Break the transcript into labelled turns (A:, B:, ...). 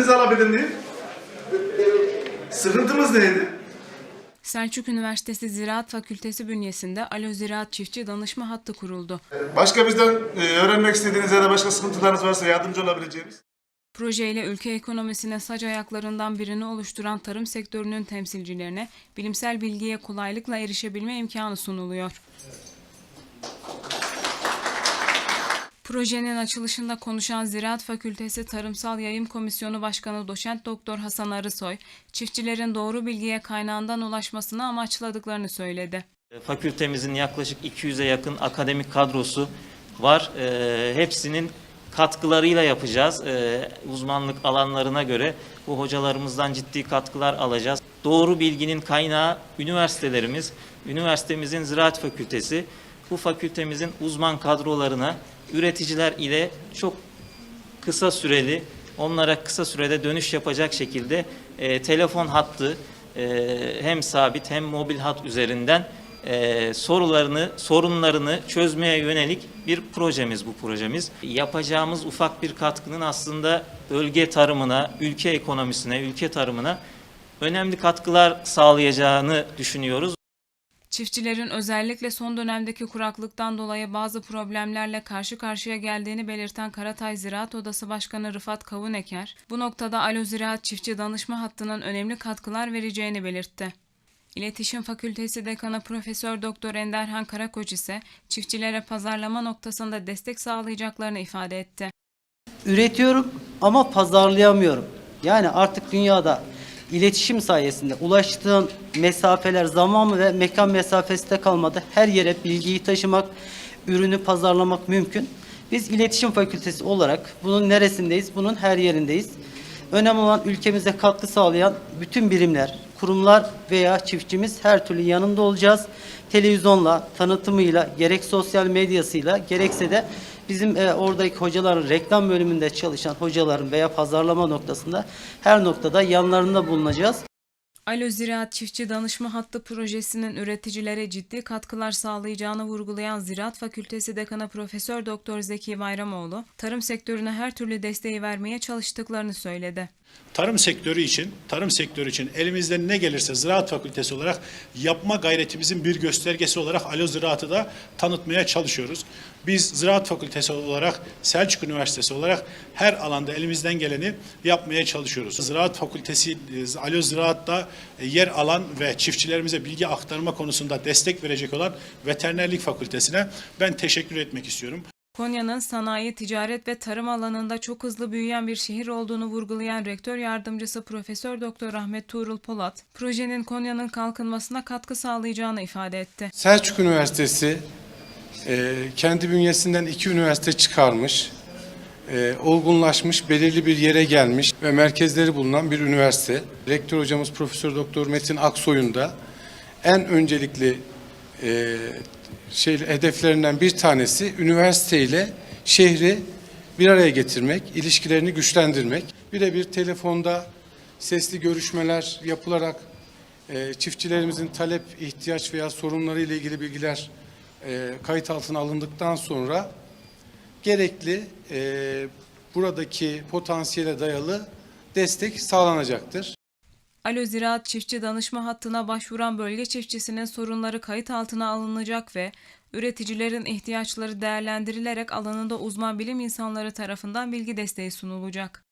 A: alabilir miyim? Sıkıntımız neydi?
B: Selçuk Üniversitesi Ziraat Fakültesi bünyesinde Alo Ziraat Çiftçi Danışma Hattı kuruldu.
A: Başka bizden e, öğrenmek istediğiniz ya da başka sıkıntılarınız varsa yardımcı olabileceğimiz.
B: Projeyle ülke ekonomisine sac ayaklarından birini oluşturan tarım sektörünün temsilcilerine bilimsel bilgiye kolaylıkla erişebilme imkanı sunuluyor. Projenin açılışında konuşan Ziraat Fakültesi Tarımsal Yayım Komisyonu Başkanı Doçent Doktor Hasan Arısoy, çiftçilerin doğru bilgiye kaynağından ulaşmasını amaçladıklarını söyledi.
C: Fakültemizin yaklaşık 200'e yakın akademik kadrosu var. Ee, hepsinin katkılarıyla yapacağız. Ee, uzmanlık alanlarına göre bu hocalarımızdan ciddi katkılar alacağız. Doğru bilginin kaynağı üniversitelerimiz. Üniversitemizin Ziraat Fakültesi. Bu fakültemizin uzman kadrolarına üreticiler ile çok kısa süreli onlara kısa sürede dönüş yapacak şekilde e, telefon hattı e, hem sabit hem mobil hat üzerinden e, sorularını sorunlarını çözmeye yönelik bir projemiz bu projemiz. Yapacağımız ufak bir katkının aslında bölge tarımına, ülke ekonomisine, ülke tarımına önemli katkılar sağlayacağını düşünüyoruz.
B: Çiftçilerin özellikle son dönemdeki kuraklıktan dolayı bazı problemlerle karşı karşıya geldiğini belirten Karatay Ziraat Odası Başkanı Rıfat Kavuneker, bu noktada Alo Ziraat Çiftçi Danışma Hattı'nın önemli katkılar vereceğini belirtti. İletişim Fakültesi Dekanı Profesör Doktor Enderhan Karakoç ise çiftçilere pazarlama noktasında destek sağlayacaklarını ifade etti.
D: üretiyorum ama pazarlayamıyorum. Yani artık dünyada iletişim sayesinde ulaştığın mesafeler zaman ve mekan mesafesinde kalmadı. Her yere bilgiyi taşımak, ürünü pazarlamak mümkün. Biz iletişim fakültesi olarak bunun neresindeyiz? Bunun her yerindeyiz. Önemli olan ülkemize katkı sağlayan bütün birimler, kurumlar veya çiftçimiz her türlü yanında olacağız. Televizyonla, tanıtımıyla, gerek sosyal medyasıyla, gerekse de bizim e, oradaki hocaların reklam bölümünde çalışan hocaların veya pazarlama noktasında her noktada yanlarında bulunacağız.
B: Alo Ziraat Çiftçi Danışma Hattı projesinin üreticilere ciddi katkılar sağlayacağını vurgulayan Ziraat Fakültesi Dekanı Profesör Doktor Zeki Bayramoğlu, tarım sektörüne her türlü desteği vermeye çalıştıklarını söyledi.
E: Tarım sektörü için, tarım sektörü için elimizden ne gelirse Ziraat Fakültesi olarak yapma gayretimizin bir göstergesi olarak Alo Ziraat'ı da tanıtmaya çalışıyoruz. Biz Ziraat Fakültesi olarak, Selçuk Üniversitesi olarak her alanda elimizden geleni yapmaya çalışıyoruz. Ziraat Fakültesi, Alo Ziraat'ta yer alan ve çiftçilerimize bilgi aktarma konusunda destek verecek olan Veterinerlik Fakültesine ben teşekkür etmek istiyorum.
B: Konya'nın sanayi, ticaret ve tarım alanında çok hızlı büyüyen bir şehir olduğunu vurgulayan Rektör Yardımcısı Profesör Doktor Ahmet Tuğrul Polat, projenin Konya'nın kalkınmasına katkı sağlayacağını ifade etti.
F: Selçuk Üniversitesi e, kendi bünyesinden iki üniversite çıkarmış, e, olgunlaşmış, belirli bir yere gelmiş ve merkezleri bulunan bir üniversite. Rektör hocamız Profesör Doktor Metin Aksoy'un da en öncelikli e, şey hedeflerinden bir tanesi üniversite ile şehri bir araya getirmek, ilişkilerini güçlendirmek. Birebir telefonda sesli görüşmeler yapılarak e, çiftçilerimizin talep, ihtiyaç veya sorunları ile ilgili bilgiler e, kayıt altına alındıktan sonra gerekli e, buradaki potansiyele dayalı destek sağlanacaktır.
B: Alo Ziraat Çiftçi Danışma Hattı'na başvuran bölge çiftçisinin sorunları kayıt altına alınacak ve üreticilerin ihtiyaçları değerlendirilerek alanında uzman bilim insanları tarafından bilgi desteği sunulacak.